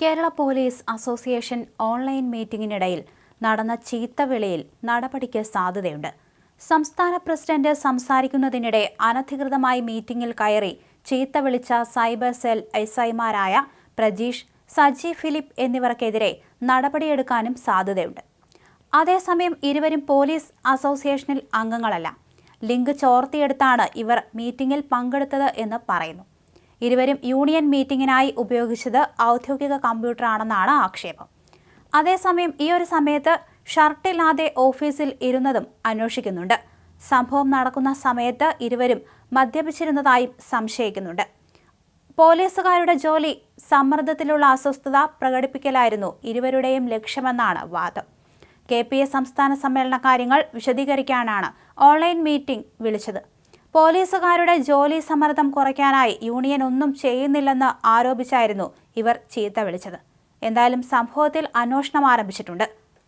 Kerala police association online മീറ്റിംഗിനിടയിൽ നടന്ന ചീത്തവിളിയിൽ നടപടിക്ക് സാധ്യതയുണ്ട്. സംസ്ഥാന പ്രസിഡന്റ് സംസാരിക്കുന്നതിനിടെ അനധികൃതമായി മീറ്റിംഗിൽ കയറി ചീത്ത വിളിച്ച സൈബർ സെൽ എസ്ഐമാരായ പ്രജീഷ് സജി ഫിലിപ്പ് എന്നിവർക്കെതിരെ നടപടിയെടുക്കാനും സാധ്യതയുണ്ട്. അതേസമയം ഇരുവരും പോലീസ് അസോസിയേഷനിൽ അംഗങ്ങളല്ല. ലിങ്ക് ചോർത്തിയെടുത്താണ് ഇവർ മീറ്റിംഗിൽ പങ്കെടുത്തത് എന്ന് പറയുന്നു. ഇരുവരും യൂണിയൻ മീറ്റിംഗിനായി ഉപയോഗിച്ചത് ഔദ്യോഗിക കമ്പ്യൂട്ടറാണെന്നാണ് ആക്ഷേപം. അതേസമയം ഈ ഒരു സമയത്ത് ഷർട്ടില്ലാതെ ഓഫീസിൽ ഇരുന്നതും അന്വേഷിക്കുന്നുണ്ട്. സംഭവം നടക്കുന്ന സമയത്ത് ഇരുവരും മദ്യപിച്ചിരുന്നതായും സംശയിക്കുന്നുണ്ട്. പോലീസുകാരുടെ ജോലി സമ്മർദ്ദത്തിലുള്ള അസ്വസ്ഥത പ്രകടിപ്പിക്കലായിരുന്നു ഇരുവരുടെയും ലക്ഷ്യമെന്നാണ് വാദം. കെ പി എ സംസ്ഥാന സമ്മേളന കാര്യങ്ങൾ വിശദീകരിക്കാനാണ് ഓൺലൈൻ മീറ്റിംഗ് വിളിച്ചത്. പോലീസുകാരുടെ ജോലി സമ്മർദ്ദം കുറയ്ക്കാനായി യൂണിയൻ ഒന്നും ചെയ്യുന്നില്ലെന്ന് ആരോപിച്ചായിരുന്നു ഇവർ ചീത്ത വിളിച്ചത്. എന്തായാലും സംഭവത്തിൽ അന്വേഷണം ആരംഭിച്ചിട്ടുണ്ട്.